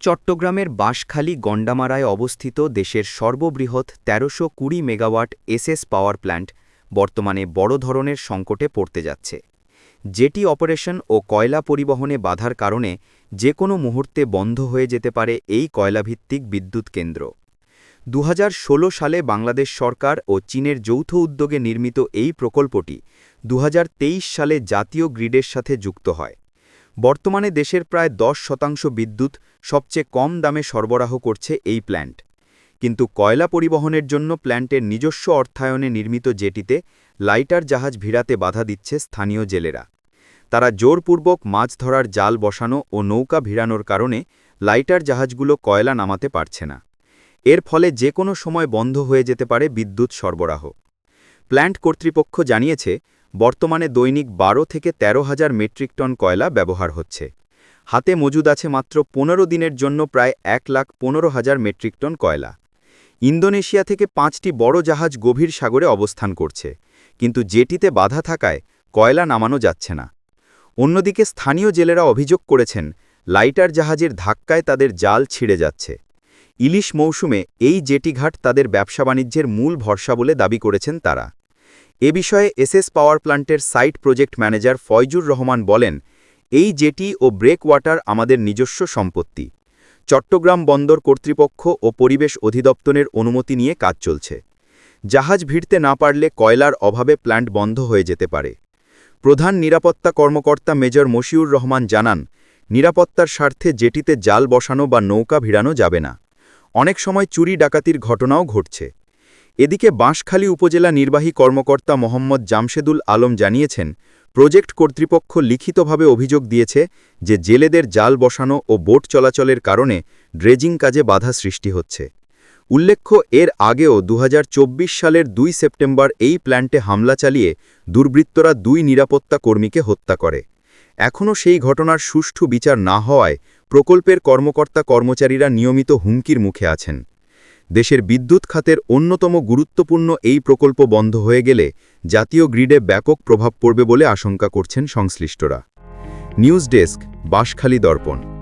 চট্টগ্রামের বাঁশখালী গণ্ডামারায় অবস্থিত দেশের সর্ববৃহৎ তেরোশো কুড়ি মেগাওয়াট এসএস পাওয়ার প্ল্যান্ট বর্তমানে বড় ধরনের সংকটে পড়তে যাচ্ছে। জেটি অপারেশন ও কয়লা পরিবহনে বাধার কারণে যে কোনো মুহূর্তে বন্ধ হয়ে যেতে পারে এই কয়লাভিত্তিক বিদ্যুৎ কেন্দ্র। দু হাজার ষোলো সালে বাংলাদেশ সরকার ও চীনের যৌথ উদ্যোগে নির্মিত এই প্রকল্পটি দুহাজার তেইশ সালে জাতীয় গ্রিডের সাথে যুক্ত হয়। বর্তমানে দেশের প্রায় দশ শতাংশ বিদ্যুৎ সবচেয়ে কম দামে সরবরাহ করছে এই প্ল্যান্ট। কিন্তু কয়লা পরিবহনের জন্য প্ল্যান্টের নিজস্ব অর্থায়নে নির্মিত জেটিতে লাইটার জাহাজ ভিড়াতে বাধা দিচ্ছে স্থানীয় জেলেরা। তারা জোরপূর্বক মাছ ধরার জাল বসানো ও নৌকা ভিড়ানোর কারণে লাইটার জাহাজগুলো কয়লা নামাতে পারছে না। এর ফলে যে কোনো সময় বন্ধ হয়ে যেতে পারে বিদ্যুৎ সরবরাহ। প্ল্যান্ট কর্তৃপক্ষ জানিয়েছে বর্তমানে দৈনিক বারো থেকে তেরো হাজার মেট্রিক টন কয়লা ব্যবহার হচ্ছে। হাতে মজুদ আছে মাত্র পনেরো দিনের জন্য প্রায় এক লাখ পনেরো হাজার মেট্রিক টন কয়লা। ইন্দোনেশিয়া থেকে পাঁচটি বড় জাহাজ গভীর সাগরে অবস্থান করছে, কিন্তু জেটিতে বাধা থাকায় কয়লা নামানো যাচ্ছে না। অন্যদিকে স্থানীয় জেলেরা অভিযোগ করেছেন, লাইটার জাহাজের ধাক্কায় তাদের জাল ছিঁড়ে যাচ্ছে। ইলিশ মৌসুমে এই জেটিঘাট তাদের ব্যবসা বাণিজ্যের মূল ভরসা বলে দাবি করেছেন তারা। এ বিষয়ে এসএস পাওয়ার প্ল্যান্টের site project manager Faizur Rahman বলেন, এই জেটি ও ব্রেক ওয়াটার আমাদের নিজস্ব সম্পত্তি। চট্টগ্রাম বন্দর কর্তৃপক্ষ ও পরিবেশ অধিদপ্তরের অনুমতি নিয়ে কাজ চলছে। জাহাজ ভিড়তে না পারলে কয়লার অভাবে প্ল্যান্ট বন্ধ হয়ে যেতে পারে। প্রধান নিরাপত্তা কর্মকর্তা মেজর মশিউর রহমান জানান, নিরাপত্তার স্বার্থে জেটিতে জাল বসানো বা নৌকা ভিড়ানো যাবে না। অনেক সময় চুরি ডাকাতির ঘটনাও ঘটছে। এদিকে বাঁশখালী উপজেলা নির্বাহী কর্মকর্তা মোহাম্মদ জামশেদুল আলম জানিয়েছেন, প্রজেক্ট কর্তৃপক্ষ লিখিতভাবে অভিযোগ দিয়েছে যে জেলেদের জাল বসানো ও বোট চলাচলের কারণে ড্রেজিং কাজে বাধা সৃষ্টি হচ্ছে। উল্লেখ্য, এর আগেও দু হাজার চব্বিশ সালের দুই সেপ্টেম্বর এই প্ল্যান্টে হামলা চালিয়ে দুর্বৃত্তরা দুই নিরাপত্তা কর্মীকে হত্যা করে। এখনও সেই ঘটনার সুষ্ঠু বিচার না হওয়ায় প্রকল্পের কর্মকর্তা কর্মচারীরা নিয়মিত হুমকির মুখে আছেন। দেশের বিদ্যুৎ খাতের অন্যতম গুরুত্বপূর্ণ এই প্রকল্প বন্ধ হয়ে গেলে জাতীয় গ্রিডে ব্যাপক প্রভাব পড়বে বলে আশঙ্কা করছেন সংশ্লিষ্টরা। নিউজ ডেস্ক, বাঁশখালী দর্পণ।